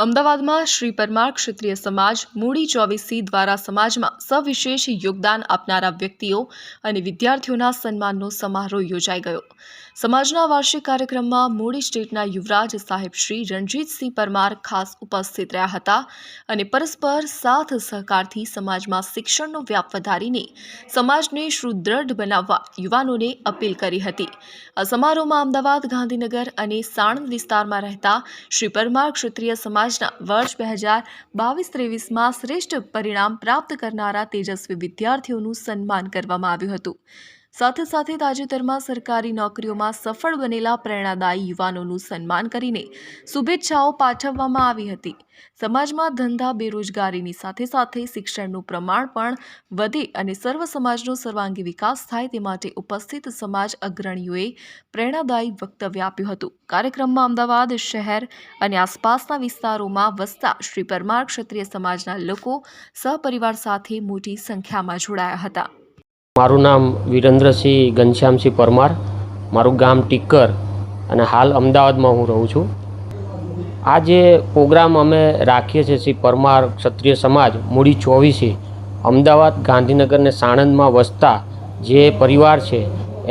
અમદાવાદમાં શ્રી પરમાર ક્ષત્રિય સમાજ મૂડી ચોવીસી દ્વારા સમાજમાં સવિશેષ યોગદાન આપનારા વ્યક્તિઓ અને વિદ્યાર્થીઓના સન્માનનો સમારોહ યોજાઈ ગયો. સમાજના વાર્ષિક કાર્યક્રમમાં મૂડી સ્ટેટના યુવરાજ સાહેબ શ્રી રણજીતસિંહ પરમાર ખાસ ઉપસ્થિત રહ્યા હતા અને પરસ્પર સાથ સહકારથી સમાજમાં શિક્ષણનો વ્યાપ વધારીને સમાજને સુદૃઢ બનાવવા યુવાનોને અપીલ કરી હતી. આ સમારોહમાં અમદાવાદ ગાંધીનગર અને સાણંદ વિસ્તારમાં રહેતા શ્રી પરમાર ક્ષત્રિય સમાજના વર્ષ બે હજાર બાવીસ ત્રેવીસમાં શ્રેષ્ઠ પરિણામ પ્રાપ્ત કરનારા તેજસ્વી વિદ્યાર્થીઓનું સન્માન કરવામાં આવ્યું હતું. સાથે સાથે તાજેતરમાં સરકારી નોકરીઓમાં સફળ બનેલા પ્રેરણાદાયી યુવાનોનું સન્માન કરીને શુભેચ્છાઓ પાઠવવામાં આવી હતી. સમાજમાં ધંધા બેરોજગારીની સાથે સાથે શિક્ષણનું પ્રમાણ પણ વધે અને સર્વ સમાજનો સર્વાંગી વિકાસ થાય તે માટે ઉપસ્થિત સમાજ અગ્રણીઓએ પ્રેરણાદાયી વક્તવ્ય આપ્યું હતું. કાર્યક્રમમાં અમદાવાદ શહેર અને આસપાસના વિસ્તારોમાં વસતા શ્રી પરમાર ક્ષત્રિય સમાજના લોકો સહપરિવાર સાથે મોટી સંખ્યામાં જોડાયા હતા. મારું નામ વિરેન્દ્રસિંહ ઘનશ્યામસિંહ પરમાર. મારું ગામ ટીકર અને હાલ અમદાવાદમાં હું રહું છું. આ જે પ્રોગ્રામ અમે રાખીએ છીએ શ્રી પરમાર ક્ષત્રિય સમાજ મૂડી ચોવીસી અમદાવાદ ગાંધીનગર ને સાણંદમાં વસતા જે પરિવાર છે,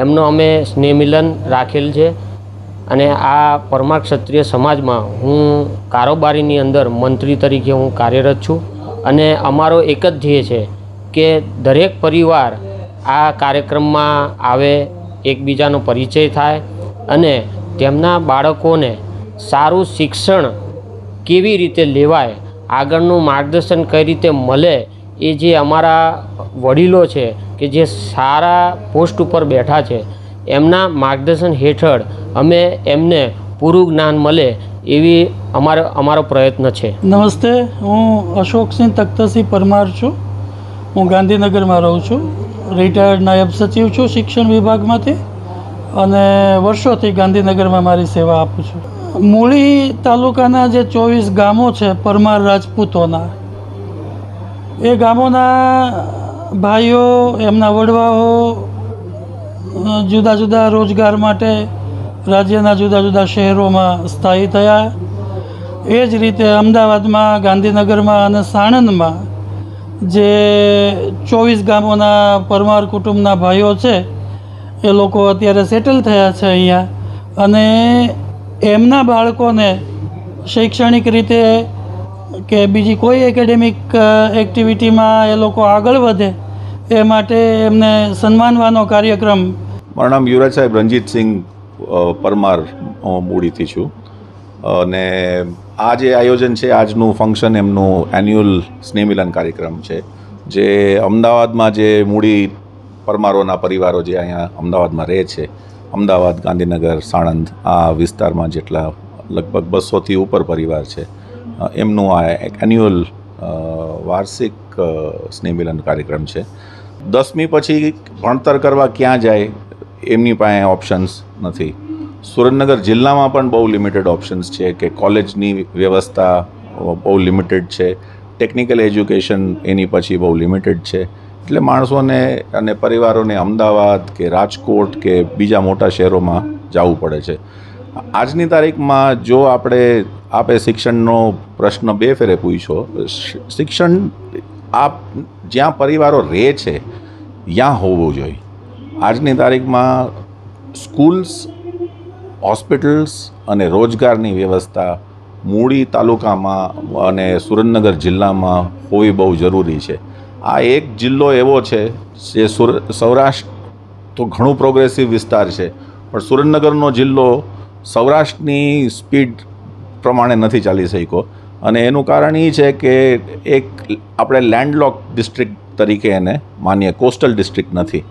એમનો અમે સ્નેહ મિલન રાખેલ છે અને આ પરમાર ક્ષત્રિય સમાજમાં હું કારોબારીની અંદર મંત્રી તરીકે હું કાર્યરત છું અને અમારો એક જ ધ્યેય છે કે દરેક પરિવાર આ કાર્યક્રમમાં આવે, એકબીજાનો પરિચય થાય અને તેમના બાળકોને સારું શિક્ષણ કેવી રીતે લેવાય, આગળનું માર્ગદર્શન કઈ રીતે મળે, એ જે અમારા વડીલો છે કે જે સારા પોસ્ટ ઉપર બેઠા છે, એમના માર્ગદર્શન હેઠળ અમે એમને પૂરું જ્ઞાન મળે એવી અમારો અમારો પ્રયત્ન છે. નમસ્તે, હું અશોકસિંહ તખ્તસિંહ પરમાર છું. હું ગાંધીનગરમાં રહું છું. રિટાયર્ડ નાયબ સચિવ છું શિક્ષણ વિભાગમાંથી અને વર્ષોથી ગાંધીનગરમાં મારી સેવા આપું છું. મૂળી તાલુકાના જે ચોવીસ ગામો છે પરમાર રાજપૂતોના, એ ગામોના ભાઈઓ, એમના વડવાઓ જુદા જુદા રોજગાર માટે રાજ્યના જુદા જુદા શહેરોમાં સ્થાયી થયા. એ જ રીતે અમદાવાદમાં, ગાંધીનગરમાં અને સાણંદમાં જે ચોવીસ ગામોના પરમાર કુટુંબના ભાઈઓ છે, એ લોકો અત્યારે સેટલ થયા છે અહીંયા. અને એમના બાળકોને શૈક્ષણિક રીતે કે બીજી કોઈ એકેડેમિક એક્ટિવિટીમાં એ લોકો આગળ વધે, એ માટે એમને સન્માનવાનો કાર્યક્રમ મારું નામ યુવરાજ સાહેબ રણજીતસિંહ પરમાર હું મૂડીથી છું. અને આ જે આયોજન છે, આજનું ફંક્શન એમનું એન્યુઅલ સ્નેહમિલન કાર્યક્રમ છે, જે અમદાવાદમાં જે મૂડી પરમારોના પરિવારો જે અહીંયા અમદાવાદમાં રહે છે, અમદાવાદ, ગાંધીનગર, સાણંદ, આ વિસ્તારમાં જેટલા લગભગ બસોથી ઉપર પરિવાર છે એમનું આ એક એન્યુઅલ વાર્ષિક સ્નેહમિલન કાર્યક્રમ છે. દસમી પછી ભણતર કરવા ક્યાં જાય, એમની પાસે ઓપ્શન્સ નથી. સુરેન્દ્રનગર જિલ્લામાં પણ બહુ લિમિટેડ ઓપ્શન્સ છે કે કોલેજની વ્યવસ્થા બહુ લિમિટેડ છે. ટેકનિકલ એજ્યુકેશન એની પછી બહુ લિમિટેડ છે. એટલે માણસોને અને પરિવારોને અમદાવાદ કે રાજકોટ કે બીજા મોટા શહેરોમાં જવું પડે છે. આજની તારીખમાં જો આપણે આપે શિક્ષણનો પ્રશ્ન બે ફેરે પૂછો, શિક્ષણ આપ જ્યાં પરિવારો રહે છે, ત્યાં હોવું જોઈએ. આજની તારીખમાં સ્કૂલ્સ હોસ્પિટલ્સ અને રોજગારની વ્યવસ્થા મૂળી તાલુકામાં અને સુરેન્દ્રનગર જિલ્લામાં હોવી બહુ જરૂરી છે. આ એક જિલ્લો એવો છે જે સુર, સૌરાષ્ટ્ર તો ઘણું પ્રોગ્રેસિવ વિસ્તાર છે, પણ સુરેન્દ્રનગરનો જિલ્લો સૌરાષ્ટ્રની સ્પીડ પ્રમાણે નથી ચાલી શક્યો. અને એનું કારણ એ છે કે એક આપણે લેન્ડલોક ડિસ્ટ્રિક્ટ તરીકે એને માનીએ કોસ્ટલ ડિસ્ટ્રિક્ટ નથી.